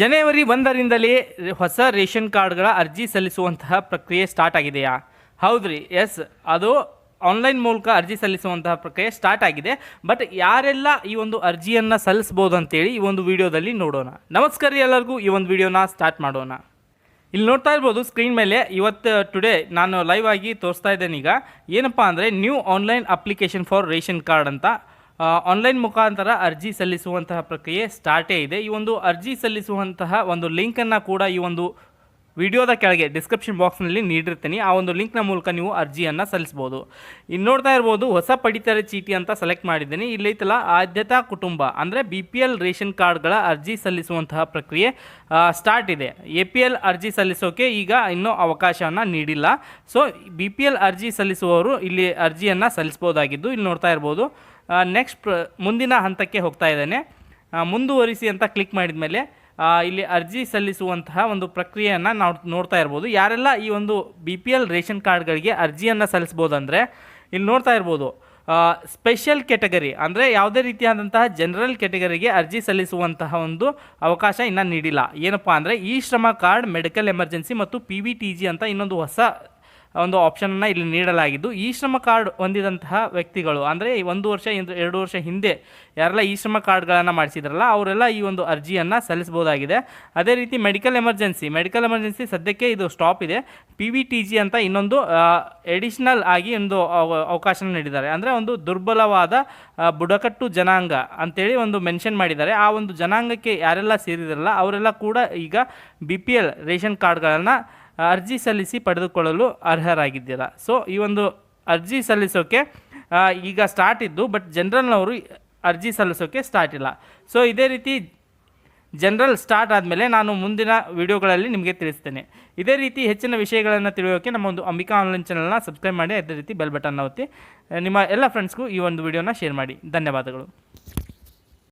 ಜನವರಿ ಒಂದರಿಂದಲೇ ಹೊಸ ರೇಷನ್ ಕಾರ್ಡ್ಗಳ ಅರ್ಜಿ ಸಲ್ಲಿಸುವಂತಹ ಪ್ರಕ್ರಿಯೆ ಸ್ಟಾರ್ಟ್ ಆಗಿದೆಯಾ? ಹೌದ್ರಿ, ಎಸ್, ಅದು ಆನ್ಲೈನ್ ಮೂಲಕ ಅರ್ಜಿ ಸಲ್ಲಿಸುವಂತಹ ಪ್ರಕ್ರಿಯೆ ಸ್ಟಾರ್ಟ್ ಆಗಿದೆ. ಬಟ್ ಯಾರೆಲ್ಲ ಈ ಒಂದು ಅರ್ಜಿಯನ್ನು ಸಲ್ಲಿಸ್ಬೋದು ಅಂತೇಳಿ ಈ ಒಂದು ವಿಡಿಯೋದಲ್ಲಿ ನೋಡೋಣ. ನಮಸ್ಕಾರ ಎಲ್ಲರಿಗೂ, ಈ ಒಂದು ವಿಡಿಯೋನ ಸ್ಟಾರ್ಟ್ ಮಾಡೋಣ. ಇಲ್ಲಿ ನೋಡ್ತಾ ಇರ್ಬೋದು, ಸ್ಕ್ರೀನ್ ಮೇಲೆ ಇವತ್ತು, ಟುಡೇ ನಾನು ಲೈವ್ ಆಗಿ ತೋರಿಸ್ತಾ ಇದ್ದೇನೆ ಈಗ. ಏನಪ್ಪ ಅಂದರೆ new online application for ration card ಅಂತ. ಆನ್ಲೈನ್ ಮುಖಾಂತರ ಅರ್ಜಿ ಸಲ್ಲಿಸುವಂತಹ ಪ್ರಕ್ರಿಯೆ ಸ್ಟಾರ್ಟೇ ಇದೆ. ಈ ಒಂದು ಅರ್ಜಿ ಸಲ್ಲಿಸುವಂತಹ ಒಂದು ಲಿಂಕನ್ನು ಕೂಡ ಈ ಒಂದು ವಿಡಿಯೋದ ಕೆಳಗೆ ಡಿಸ್ಕ್ರಿಪ್ಷನ್ ಬಾಕ್ಸ್ನಲ್ಲಿ ನೀಡಿರ್ತೀನಿ. ಆ ಒಂದು ಲಿಂಕ್ನ ಮೂಲಕ ನೀವು ಅರ್ಜಿಯನ್ನು ಸಲ್ಲಿಸ್ಬೋದು. ಇನ್ನು ನೋಡ್ತಾ ಇರ್ಬೋದು, ಹೊಸ ಪಡಿತರ ಚೀಟಿ ಅಂತ ಸೆಲೆಕ್ಟ್ ಮಾಡಿದ್ದೀನಿ. ಇಲ್ಲೈತಲ್ಲ ಆದ್ಯತಾ ಕುಟುಂಬ ಅಂದರೆ ಬಿ ಪಿ ಎಲ್ ರೇಷನ್ ಕಾರ್ಡ್ಗಳ ಅರ್ಜಿ ಸಲ್ಲಿಸುವಂತಹ ಪ್ರಕ್ರಿಯೆ ಸ್ಟಾರ್ಟ್ ಇದೆ. ಎ ಪಿ ಎಲ್ ಅರ್ಜಿ ಸಲ್ಲಿಸೋಕೆ ಈಗ ಇನ್ನೂ ಅವಕಾಶವನ್ನು ನೀಡಿಲ್ಲ. ಸೊ ಬಿ ಪಿ ಎಲ್ ಅರ್ಜಿ ಸಲ್ಲಿಸುವವರು ಇಲ್ಲಿ ಅರ್ಜಿಯನ್ನು ಸಲ್ಲಿಸ್ಬೋದಾಗಿದ್ದು ಇಲ್ಲಿ ನೋಡ್ತಾ ಇರ್ಬೋದು. ನೆಕ್ಸ್ಟ್ ಮುಂದಿನ ಹಂತಕ್ಕೆ ಹೋಗ್ತಾ ಇದ್ದೇನೆ. ಮುಂದುವರಿಸಿ ಅಂತ ಕ್ಲಿಕ್ ಮಾಡಿದ ಮೇಲೆ ಇಲ್ಲಿ ಅರ್ಜಿ ಸಲ್ಲಿಸುವಂತಹ ಒಂದು ಪ್ರಕ್ರಿಯೆಯನ್ನು ನಾವು ನೋಡ್ತಾ ಇರ್ಬೋದು. ಯಾರೆಲ್ಲ ಈ ಒಂದು ಬಿ ಪಿ ಎಲ್ ರೇಷನ್ ಕಾರ್ಡ್ಗಳಿಗೆ ಅರ್ಜಿಯನ್ನು ಸಲ್ಲಿಸ್ಬೋದು ಅಂದರೆ ಇಲ್ಲಿ ನೋಡ್ತಾ ಇರ್ಬೋದು. ಸ್ಪೆಷಲ್ ಕೆಟಗರಿ ಅಂದರೆ ಯಾವುದೇ ರೀತಿಯಾದಂತಹ ಜನರಲ್ ಕೆಟಗರಿಗೆ ಅರ್ಜಿ ಸಲ್ಲಿಸುವಂತಹ ಒಂದು ಅವಕಾಶ ಇನ್ನೂ ನೀಡಿಲ್ಲ. ಏನಪ್ಪ ಅಂದರೆ e Shram card medical emergency ಮತ್ತು ಪಿ ವಿ ಟಿ ಜಿ ಅಂತ ಇನ್ನೊಂದು ಹೊಸ ಒಂದು ಆಪ್ಷನನ್ನು ಇಲ್ಲಿ ನೀಡಲಾಗಿದ್ದು, ಈ ಶ್ರಮ ಕಾರ್ಡ್ ಹೊಂದಿದಂತಹ ವ್ಯಕ್ತಿಗಳು, ಅಂದರೆ ಒಂದು ವರ್ಷ ಎರಡು ವರ್ಷ ಹಿಂದೆ ಯಾರೆಲ್ಲ ಈ ಶ್ರಮ ಕಾರ್ಡ್ಗಳನ್ನು ಮಾಡಿಸಿದ್ರಲ್ಲ, ಅವರೆಲ್ಲ ಈ ಒಂದು ಅರ್ಜಿಯನ್ನು ಸಲ್ಲಿಸಬಹುದಾಗಿದೆ. ಅದೇ ರೀತಿ ಮೆಡಿಕಲ್ ಎಮರ್ಜೆನ್ಸಿ ಮೆಡಿಕಲ್ ಎಮರ್ಜೆನ್ಸಿ ಸದ್ಯಕ್ಕೆ ಇದು ಸ್ಟಾಪ್ ಇದೆ. ಪಿ ವಿ ಟಿ ಜಿ ಅಂತ ಇನ್ನೊಂದು ಎಡಿಷ್ನಲ್ ಆಗಿ ಒಂದು ಅವ- ಅವಕಾಶ ನೀಡಿದ್ದಾರೆ. ಅಂದರೆ ಒಂದು ದುರ್ಬಲವಾದ ಬುಡಕಟ್ಟು ಜನಾಂಗ ಅಂತೇಳಿ ಒಂದು ಮೆನ್ಷನ್ ಮಾಡಿದ್ದಾರೆ. ಆ ಒಂದು ಜನಾಂಗಕ್ಕೆ ಯಾರೆಲ್ಲ ಸೇರಿದ್ರಲ್ಲ, ಅವರೆಲ್ಲ ಕೂಡ ಈಗ ಬಿ ಪಿ ಎಲ್ ರೇಷನ್ ಕಾರ್ಡ್ಗಳನ್ನು ಅರ್ಜಿ ಸಲ್ಲಿಸಿ ಪಡೆದುಕೊಳ್ಳಲು ಅರ್ಹರಾಗಿದ್ದೀರಾ? ಸೊ ಈ ಒಂದು ಅರ್ಜಿ ಸಲ್ಲಿಸೋಕೆ ಈಗ ಸ್ಟಾರ್ಟ್ ಇದ್ದು ಬಟ್ ಜನರಲ್ನವರು ಅರ್ಜಿ ಸಲ್ಲಿಸೋಕೆ ಸ್ಟಾರ್ಟ್ ಇಲ್ಲ. ಸೊ ಇದೇ ರೀತಿ ಜನರಲ್ ಸ್ಟಾರ್ಟ್ ಆದಮೇಲೆ ನಾನು ಮುಂದಿನ ವಿಡಿಯೋಗಳಲ್ಲಿ ನಿಮಗೆ ತಿಳಿಸ್ತೇನೆ. ಇದೇ ರೀತಿ ಹೆಚ್ಚಿನ ವಿಷಯಗಳನ್ನು ತಿಳಿಯೋಕೆ ನಮ್ಮ ಒಂದು ಅಂಬಿಕಾ ಆನ್ಲೈನ್ ಚಾನಲ್ನ ಸಬ್ಸ್ಕ್ರೈಬ್ ಮಾಡಿ, ಅದೇ ರೀತಿ ಬೆಲ್ ಬಟನ್ನ ಒತ್ತಿ, ನಿಮ್ಮ ಎಲ್ಲ ಫ್ರೆಂಡ್ಸ್ಗೂ ಈ ಒಂದು ವಿಡಿಯೋನ ಶೇರ್ ಮಾಡಿ. ಧನ್ಯವಾದಗಳು.